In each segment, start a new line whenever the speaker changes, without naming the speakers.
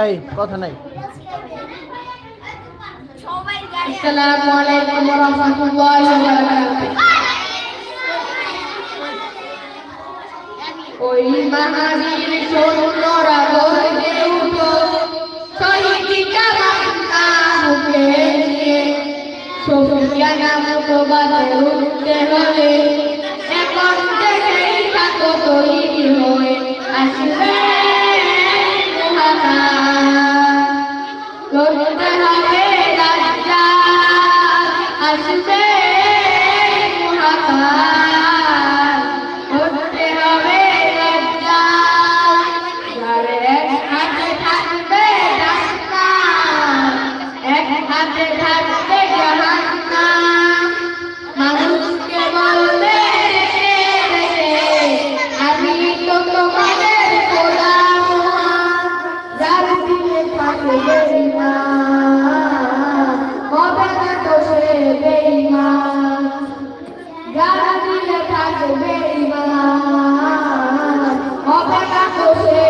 এই কথা নাই।
السلام নাম I should José.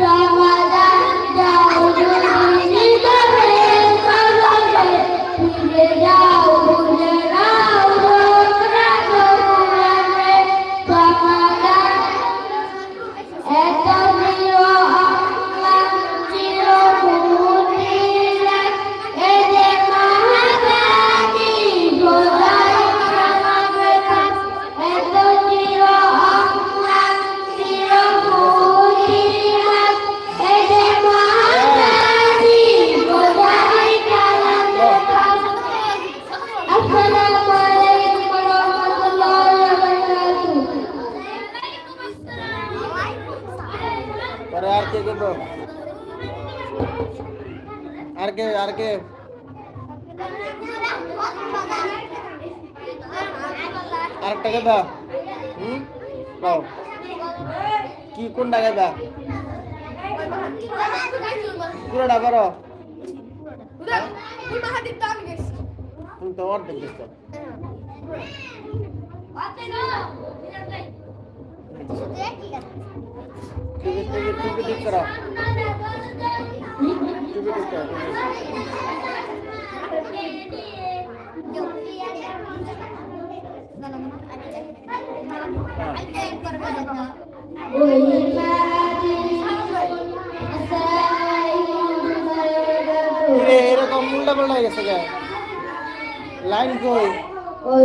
God. আর কে আর কে? আরেকটা কে দা হুম কি, কোনটা কে দা পুরোটা করো। তুমি তো অর্ধেক দিচ্ছ। টিকিট টিকিট টিকিট করো। এরকম উল্টা পাল্টা হয়ে গেছে লাইন কই?
ওই